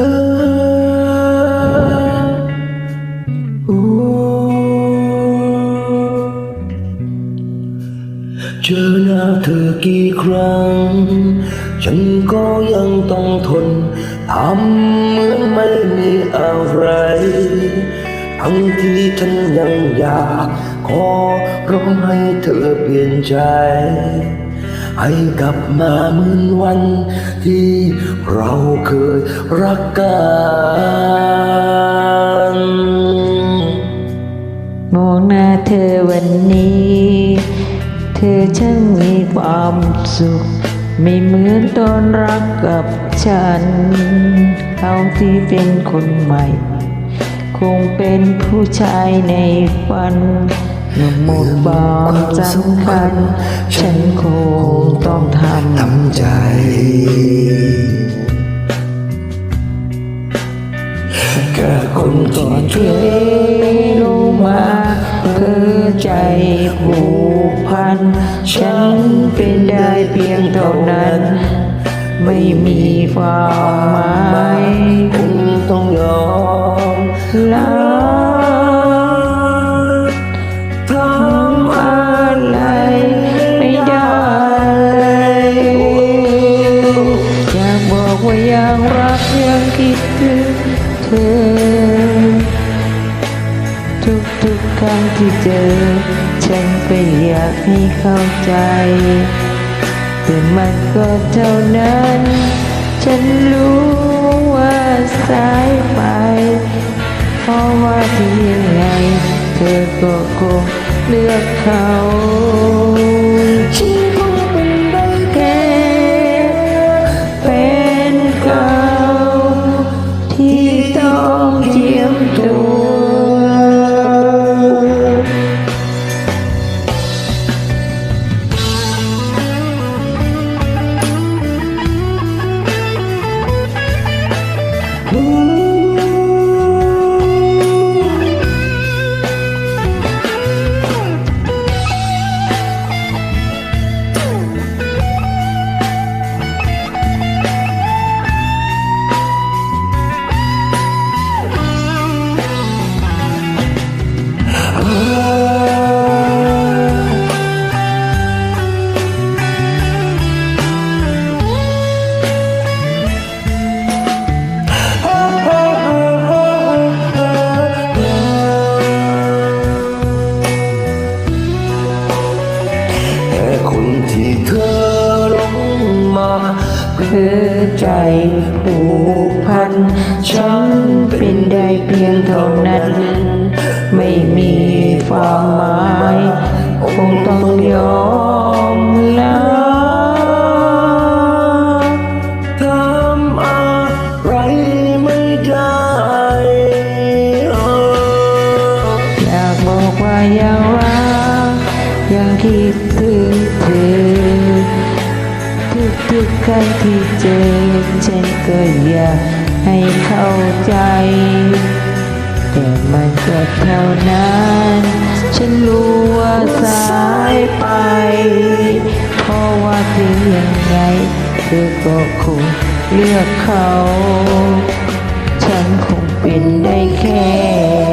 เจอหน้าเธอกี่ครั้ง ฉันก็ยังต้องทนทำเหมือนไม่มีอะไร ทั้งที่ฉันยังอยากขอร้องให้เธอเปลี่ยนใจ ให้กลับมาเหมือนวันที่เราเคยรักกันมองหน้าเธอวันนี้ เธอช่างมีความสุข ไม่เหมือนตอนรักกับฉันเขาที่เป็นคนใหม่ คงเป็นผู้ชายในฝัน หมดความสำคัญ ฉันคงต้องทำทำใจ แค่คนที่เคยรู้มาเพื่อใจผูกพัน ฉันเป็นได้เพียงเท่านั้น ไม่มีความหมาย ทุกครั้งที่เจอ ฉันก็อยากให้เข้าใจ แต่มันก็เท่านั้น ฉันรู้ว่าสายไป เพราะว่าที่ยังไง เธอก็คงเลือกเขา นที่เธอลงมาเพื่อใจผูกพัน ฉันเป็นได้เพียงเท่านั้น ไม่มีความหมายคงต้องยอมลาทำอะไรไม่ได้อยากบอกว่ายังรักยังคิด กครั้งที่เจอฉันก็อยากให้เข้าใจ แต่มันก็เท่านั้น ฉันรู้ว่าสายไป เพราะว่าถึงยังไงเธอก็คงเลือกเขา ฉันคงเป็นได้แค่